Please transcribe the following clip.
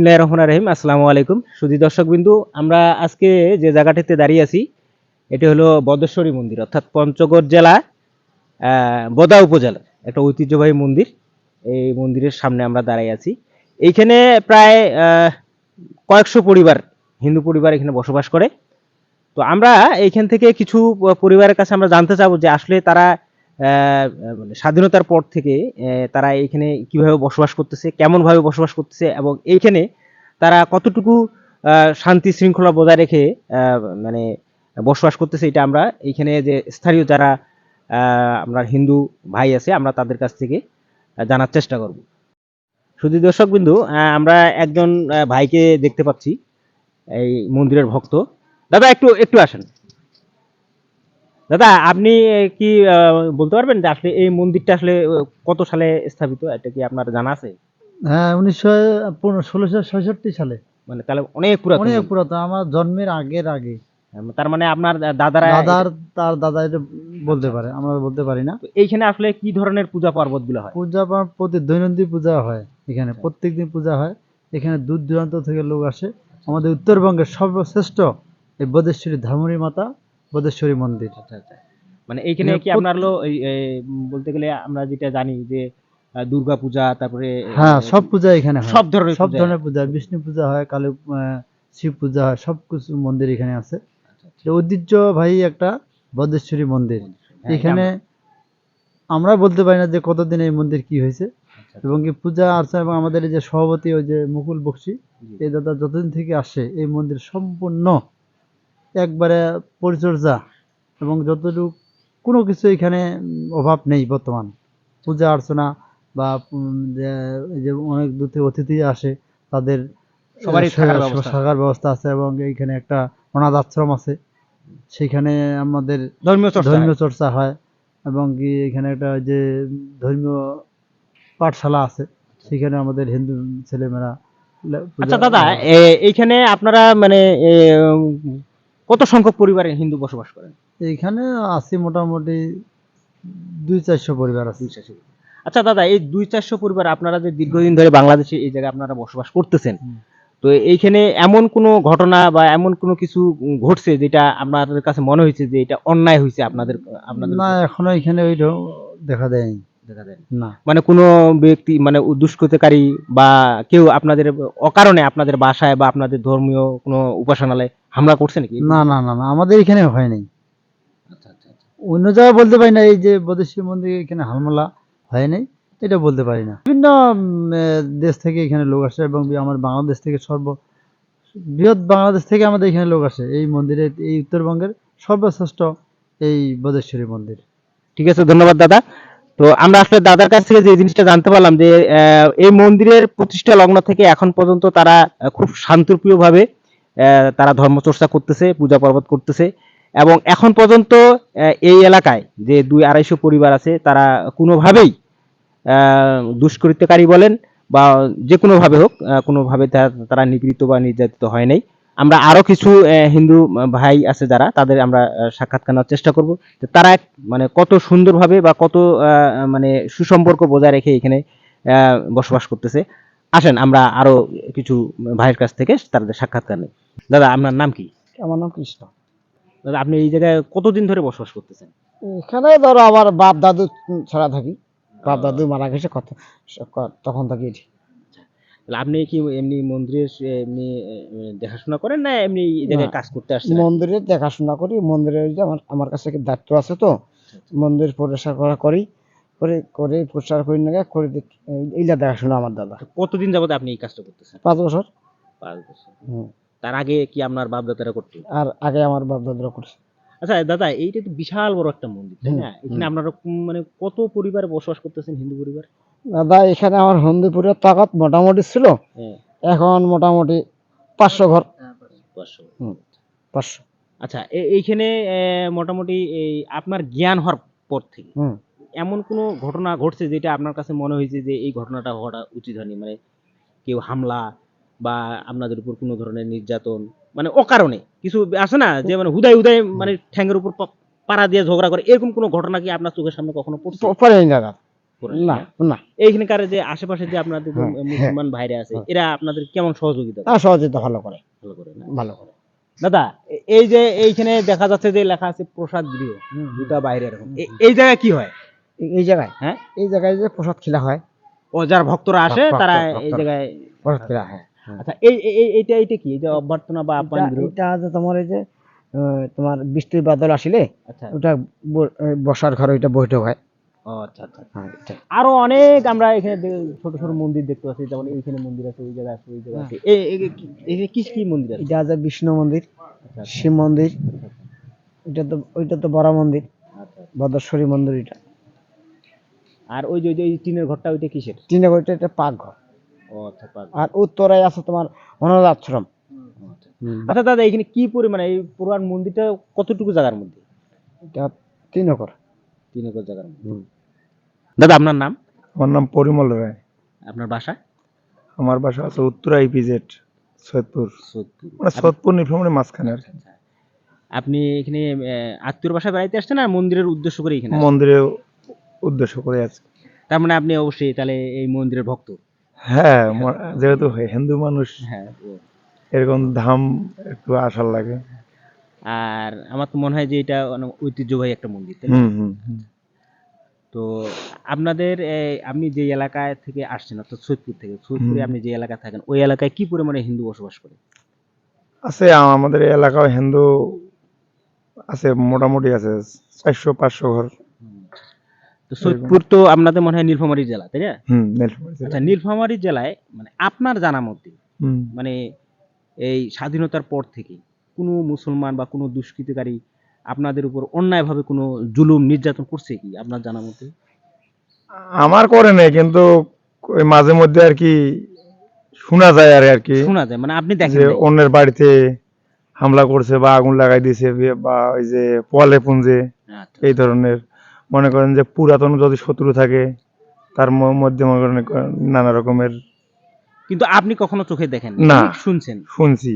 বিসমিল্লাহ রহমান রহিম, আসসালামু আলাইকুম। সুধী দর্শক বিন্দু আমরা আজকে যে জায়গাটিতে দাঁড়িয়ে আছি, এটি হলো বদেশ্বরী মন্দির, অর্থাৎ পঞ্চগড় জেলা বোদা উপজেলার একটা ঐতিহ্যবাহী মন্দির। এই মন্দিরের সামনে আমরা দাঁড়িয়ে আছি। এইখানে প্রায় কয়েকশো পরিবার, হিন্দু পরিবার এখানে বসবাস করে। তো আমরা এইখান থেকে কিছু পরিবারের কাছে আমরা জানতে চাবো যে আসলে তারা স্বাধীনতার পর থেকে তারা এখানে কীভাবে বসবাস করতেছে কেমন ভাবে বসবাস করতেছে এবং এইখানে তারা কতটুকু শান্তি শৃঙ্খলা বজায় রেখে মানে বসবাস করতেছে এটা আমরা এইখানে যে স্থানীয় যারা আমরা হিন্দু ভাই আছে, আমরা তাদের কাছ থেকে জানার চেষ্টা করব। শুধু দর্শক বিন্দু আমরা একজন ভাইকে দেখতে পাচ্ছি, এই মন্দিরের ভক্ত। দাদা, একটু একটু আসেন। দাদা আপনি কি বলতে পারবেন যে আসলে এই মন্দিরটা আসলে কত সালে স্থাপিত? এটা কি আপনার জানা আছে? হ্যাঁ উনিশশো ষোলোশো ছয়ষট্টি সালে। মানে তাহলে অনেক পুরাতন। অনেক। পুরাতন আমার জন্মের আগের আগে। হ্যাঁ, তার মানে আপনার দাদারা দাদার তার দাদা এটা বলতে পারে আমরা বলতে পারি না। এইখানে আসলে কি ধরনের পূজা পার্বতগুলো হয়? পূজা প্রতি দৈনন্দিন পূজা হয় এখানে আচ্ছা। প্রত্যেক দিন পূজা হয়। এখানে দূর দূরান্ত থেকে লোক আসে। আমাদের উত্তরবঙ্গের সর্বশ্রেষ্ঠ এই বদেশ্বরী ধামুরি মাতা। বদেশ্বরী মন্দির। আচ্ছা আচ্ছা। মানে এইখানে মানে কি আপনার হলো বলতে গেলে আমরা যেটা জানি যে দুর্গা পূজা তারপরে হ্যাঁ সব পূজা এখানে হয়। সব ধরনের সব ধরনের পূজা বিষ্ণু পূজা হয় কালী শিব পূজা হয় সব কিছু মন্দির এখানে আছে। আচ্ছা, এটা ঐতিহ্যবাহী একটা বদেশ্বরী মন্দির। হ্যাঁ, এখানে আমরা বলতে পারি না যে কতদিন এই মন্দির কি হয়েছে। এবং কি পূজা অর্চনা এবং আমাদের এই যে সভাপতি ওই যে মুকুল বক্সি। এই দাদা যতদিন থেকে আসে এই মন্দির সম্পূর্ণ একবারে পরিচর্যা এবং যতটুকু কোনো কিছু এখানে অভাব নেই বর্তমান। পূজা অর্চনা বা যে- অনেক দূর থেকে অতিথি আসে তাদের সবারই থাকার ব্যবস্থা। আছে এবং এইখানে একটা অনাথ আশ্রম আছে। সেখানে আমাদের ধর্মীয় ধর্মীয় চর্চা হয় এবং কি এখানে একটা যে ধর্মীয় পাঠশালা আছে সেখানে আমাদের হিন্দু ছেলেমেয়েরা আচ্ছা দাদা এইখানে আপনারা মানে কত সংখ্যক পরিবারে হিন্দু বসবাস করেন? এইখানে আছে মোটামুটি দুই চারশো পরিবার আছে। আচ্ছা দাদা এই দুই চারশো পরিবার আপনারা যে দীর্ঘদিন ধরে বাংলাদেশে এই জায়গায় আপনারা বসবাস করতেছেন তো এইখানে এমন কোনো ঘটনা বা এমন কোনো কিছু ঘটছে যেটা আপনাদের কাছে মনে হয়েছে যে এটা অন্যায় হয়েছে আপনাদের আপনাদের না এখনও এখানে ওই দেখা দেয়নি। দেখা যায় না। মানে কোনো ব্যক্তি মানে দুষ্কৃতকারী বা কেউ আপনাদের অকারণে আপনাদের বাসায় বা আপনাদের ধর্মীয় কোনো উপাসনালয়ে হামলা করছে নাকি? না না না না আমাদের এখানে হয় নাই। আচ্ছা আচ্ছা আচ্ছা। অন্য জায়গায় বলতে পারি না এই যে বদেশ্বরী মন্দির এখানে হালমালা হয় নাই এটা বলতে পারি না। বিভিন্ন দেশ থেকে এখানে লোক আসে এবং আমার বাংলাদেশ থেকে সর্ব বৃহৎ বাংলাদেশ থেকে আমাদের এখানে লোক আসে। এই মন্দিরে এই উত্তরবঙ্গের সর্বশ্রেষ্ঠ এই বদেশ্বরী মন্দির। ঠিক আছে ধন্যবাদ দাদা। তো আমরা আসলে দাদার কাছ থেকে যে জিনিসটা জানতে পারলাম যে আহ, এই মন্দিরের প্রতিষ্ঠা লগ্ন থেকে এখন পর্যন্ত তারা খুব শান্তপ্রিয় ভাবে তারা ধর্মচর্চা করতেছে, পূজা পর্বত করতেছে। এবং এখন পর্যন্ত এই এলাকায় যে দুই আড়াইশো পরিবার আছে, তারা কোনোভাবেই দুষ্কৃতকারী বলেন বা যে কোনো ভাবে হোক কোনোভাবে তারা নিপীড়িত বা নির্যাতিত হয় নাই। আমরা আরও কিছু হিন্দু ভাই আছে যারা, তাদের আমরা সাক্ষাৎকার নেওয়ার চেষ্টা করব তারা মানে কত সুন্দরভাবে বা কত মানে সুসম্পর্ক বজায় রেখে এখানে বসবাস করতেছে। আসেন, আমরা আরও কিছু ভাইয়ের কাছ থেকে তাদের সাক্ষাৎকার নেই। দাদা আপনার নাম কি? আমার নাম কৃষ্ণ। দাদা আপনি এই জায়গায় কতদিন ধরে বসবাস করতেছেন? এখানে ধরো আমার বাপ দাদু ছাড়া থাকি। বাপ দাদু মারা গেছে কত তখন থাকি তাহলে আপনি কি এমনি মন্দিরের আহ, এমনি দেখাশোনা করেন না এমনি জায়গায় কাজ করতে আসছেন? মন্দিরে দেখাশোনা করি। মন্দিরে ওই যে আমার আমার কাছে দায়িত্ব আছে তো। মন্দির পরিষ্কার করা করি। করে করে পরিষ্কার করি না করে দেখ- এইটা দেখাশোনা আমার দাদা। কতদিন যাবত আপনি এই কাজটা করতেছেন? পাঁচ বছর। পাঁচ বছর। হুম। তার আগে কি আপনার বাপ দাদারা করতো? আর আগে আমার বাপ দাদারা করছে। আচ্ছা দাদা এইটা তো বিশাল বড় একটা মন্দির তাই না? এখানে আপনারা মানে কত পরিবার বসবাস করতেছেন হিন্দু পরিবার? দাদা এখানে আমার হন্দিপুরের তাকাত মোটামুটি ছিল। হ্যাঁ। এখন মোটামুটি পাঁচশো ঘর। পাঁচশো। পাঁচশো। আচ্ছা এইখানে মোটামুটি এই আপনার জ্ঞান হওয়ার পর থেকে এমন কোনো ঘটনা ঘটছে যেটা আপনার কাছে মনে হয়েছে যে এই ঘটনাটা হওয়াটা উচিত হয়নি? মানে কেউ হামলা বা আপনাদের উপর কোনো ধরনের নির্যাতন মানে অকারণে কিছু আছে না? যে মানে হুদায় হুদায় মানে ঠ্যাঙ্গের উপর পাড়া দিয়ে ঝগড়া করে এরকম কোনো ঘটনা কি আপনার চোখের সামনে কখনো না না? না। এইখানকার যে আশেপাশে যে আপনাদের হ্যাঁ, মুসলমান ভাইরা আছে হ্যাঁ। এরা আপনাদের কেমন সহযোগিতা সহযোগিতা ভালো করে। ভালো করে ভালো করে। দাদা এই যে এইখানে দেখা যাচ্ছে যে লেখা আছে প্রসাদ গৃহ দুটা বাইরে এরকম। এই জায়গায় কি হয়? এই- এই জায়গায়? হ্যাঁ? এই জায়গায় যে প্রসাদ খেলা হয়। ও যার ভক্তরা আসে তারা এই জায়গায় প্রসাদ খেলা হয়। আচ্ছা এই এই- এই- এইটা এইটা কি? এই যে অভ্যর্থনা বা এটা- যে তোমার এই যে তোমার বৃষ্টি বাদল আসিলে আচ্ছা। ওটা বসার ঘরে ওইটা বৈঠক হয়। আচ্ছা আচ্ছা হ্যাঁ, আরও অনেক আমরা এখানে ছোট ছোট মন্দির দেখতে পাচ্ছি যেমন এইখানে মন্দির আছে ওই জায়গায় আছে ওই জায়গায় আছে। এই এই- এই- এখানে কি কি মন্দির আছে? এটা আছে বিষ্ণু মন্দির আচ্ছা, শিব মন্দির এটা তো ওইটা তো বড় মন্দির আচ্ছা ভদ্রেশ্বরী মন্দির এটা। আর ওই যে ওই যে ওই টিনের ঘরটা ওইটা কিসের? টিনের ঘরটা একটা পাক ঘর ও আচ্ছা পাক। আর উত্তরায় আছে তোমার অনাথ আশ্রম আচ্ছা। দাদা এখানে কি পরিমাণে এই পুরান মন্দিরটা কতটুকু জায়গার মধ্যে? এটা তিন একর। তিন একর জায়গার মধ্যে। দাদা আপনার নাম? আমার নাম পরিমল রায়। আপনার বাসা? আমার বাসা আছে উত্তরা ইপিজেড সৈয়দপুর। মানে সৈয়দপুর নীলফামারীর মাঝখানে আর আপনি এখানে আত্মীয় বাসায় বেড়াইতে আসছেন আর মন্দিরের উদ্দেশ্য করে এখানে আসছেন? মন্দিরে উদ্দেশ্য করে আছে। তার মানে আপনি অবশ্যই তাহলে এই মন্দিরের ভক্ত? হ্যাঁ যেহেতু হিন্দু মানুষ হ্যাঁ এরকম ধাম একটু আসার লাগে। আর আমার তো মনে হয় যে এটা ঐতিহ্যবাহী একটা মন্দির। তো আপনাদের আপনি যে এলাকায় থেকে আসছেন অর্থাৎ সৈয়দপুর থেকে সৈয়দপুরে আপনি যে এলাকায় থাকেন ওই এলাকায় কি পরিমাণে হিন্দু বসবাস করে? আছে আমাদের এলাকায় হিন্দু আছে মোটামুটি আছে চারশো পাঁচশো ঘর। তো সৈয়দপুর তো আপনাদের মনে হয় নীলফামারী জেলা তাই না। আচ্ছা নীলফামারী জেলায় মানে আপনার জানা মতে মানে এই স্বাধীনতার পর থেকে কোনো মুসলমান বা কোনো দুষ্কৃতকারী আপনাদের উপর অন্যায়ভাবে কোনো জুলুম নির্যাতন করছে কি আপনার জানা মতে আমার করে নেই কিন্তু মাঝে মধ্যে আর কি শোনা যায় আর আর কি শোনা যায় মানে আপনি দেখেন অন্যের বাড়িতে হামলা করছে বা আগুন লাগাই দিয়েছে বা ওই যে পলে পুঞ্জে আচ্ছা। এই ধরনের মনে করেন যে পুরাতন যদি শত্রু থাকে তার মধ্যে মনে করেন নানা রকমের কিন্তু আপনি কখনো চোখে দেখেন না। শুনছেন? শুনছি।